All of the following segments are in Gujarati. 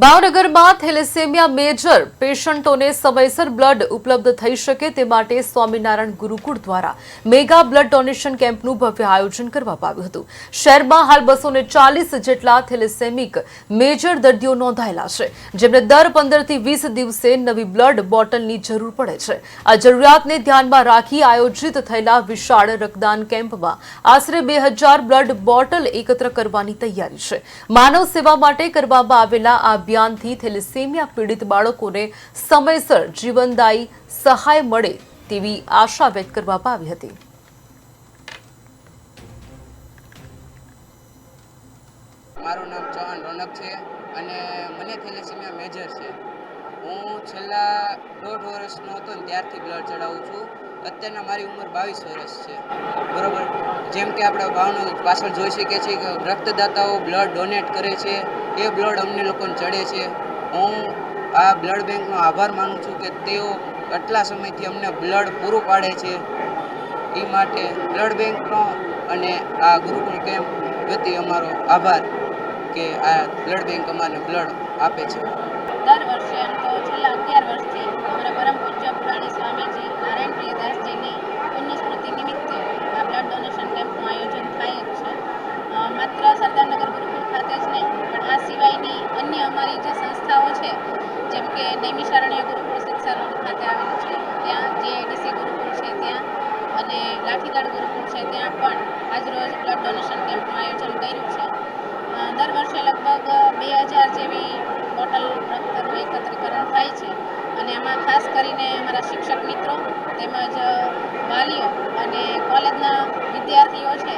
ભાવનગરમાં થેલેસેમિયા મેજર પેશન્ટોને સમયસર બ્લડ ઉપલબ્ધ થઈ શકે તે માટે સ્વામિનારાયણ ગુરુકુળ દ્વારા મેગા બ્લડ ડોનેશન કેમ્પનું ભવ્ય આયોજન કરવામાં આવ્યું હતું. શહેરમાં હાલ બસો જેટલા થેલેસેમિક મેજર દર્દીઓ નોંધાયેલા છે, જેમને દર પંદરથી વીસ દિવસે નવી બ્લડ બોટલની જરૂર પડે છે. આ જરૂરિયાતને ધ્યાનમાં રાખી આયોજિત થયેલા વિશાળ રક્તદાન કેમ્પમાં આશરે બે બ્લડ બોટલ એકત્ર કરવાની તૈયારી છે. માનવ સેવા માટે કરવામાં આવેલા આ અભિયાનથી થેલેસેમિયા પીડિત બાળકોને સમયસર જીવનદાયી સહાય મળે તેવી આશા વ્યક્ત કરવામાં આવી હતી. મારું નામ ચૌહાણ રોનક છે અને મને થેલેસેમિયા મેજર છે. હું છેલ્લા દોઢ વર્ષનો હતો ત્યારથી બ્લડ ચડાવું છું. અત્યારના મારી ઉંમર બાવીસ વર્ષ છે. જેમ કે આપણે ભાવનગર પાછળ જોઈ શકીએ છીએ કે રક્તદાતાઓ બ્લડ ડોનેટ કરે છે. એ બ્લડ અમને લોકોને ચડે છે. હું આ બ્લડ બેંકનો આભાર માનું છું કે તેઓ આટલા સમયથી અમને બ્લડ પૂરું પાડે છે. એ માટે બ્લડ બેંકનો અને આ ગુરુકુળ કેમ્પ વતી અમારો આભાર કે આ બ્લડ બેંક અમારે બ્લડ આપે છે. દર વર્ષે તો છેલ્લા અગિયાર વર્ષથી અમારા પરમ પૂજ્ય પુરાણી સ્વામીજી નારાયણ પ્રિયદાસજીની પુણ્ય સ્મૃતિ નિમિત્તે આ બ્લડ ડોનેશન કેમ્પનું આયોજન થાય જ છે અ, માત્ર સરદારનગર ગુરુકુળ ખાતે જ નહીં પણ આ સિવાયની અન્ય અમારી જે સંસ્થાઓ છે જેમ કે નૈમિષારણ્ય ગુરુકુળ શિક્ષા રોડ ખાતે આવેલું છે. ત્યાં જે જેઆઈડીસી ગુરુકુળ છે ત્યાં અને લાઠીદાળ ગુરુકુળ છે ત્યાં પણ આજરોજ બ્લડ ડોનેશન કેમ્પનું આયોજન કર્યું છે. દર વર્ષે લગભગ બે હજાર જેવી બોટલ રક્તનું એકત્રીકરણ થાય છે. અને એમાં ખાસ કરીને અમારા શિક્ષક મિત્રો તેમજ વાલીઓ અને કોલેજના વિદ્યાર્થીઓ છે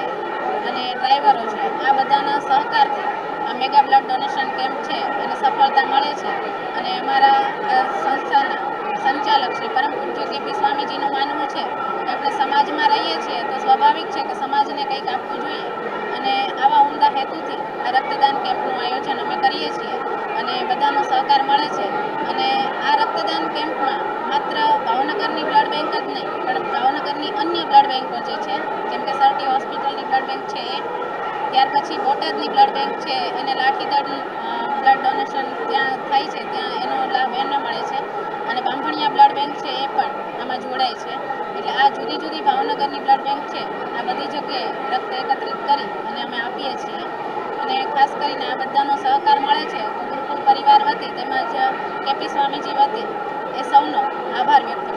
અને ડ્રાઈવરો છે આ બધાના સહકારથી આ મેગા બ્લડ ડોનેશન કેમ્પ છે. એને સફળતા મળે છે. અને અમારા આ સંસ્થાના સંચાલક શ્રી પરમ પૂજ્ય કેપી સ્વામીજીનું માનવું છે. આપણે સમાજમાં રહીએ છીએ તો સ્વાભાવિક છે કે સમાજને કંઈક આપવું જોઈએ. અને આવા ઉમદા હેતુથી આ રક્તદાન કેમ્પનું આયોજન અમે કરીએ છીએ. અને બધાનો સહકાર મળે છે. અને આ રક્તદાન કેમ્પમાં માત્ર ભાવનગરની બ્લડ બેંક જ નહીં પણ ભાવનગરની અન્ય બ્લડ બેંકો જે છે જેમ કે સરટી હોસ્પિટલની બ્લડ બેંક છે એ ત્યાર પછી બોટાદની બ્લડ બેંક છે, એને લાઠીદળ બ્લડ ડોનેશન ત્યાં થાય છે, ત્યાં એનો લાભ એમને મળે છે. અને બાંભણિયા બ્લડ બેંક છે એ પણ આમાં જોડાય છે. એટલે આ જુદી જુદી ભાવનગરની બ્લડ બેંક છે, આ બધી જગ્યાએ રક્ત એકત્રિત કરી અને અમે આપીએ છીએ. અને ખાસ કરીને આ બધાનો સહકાર મળે છે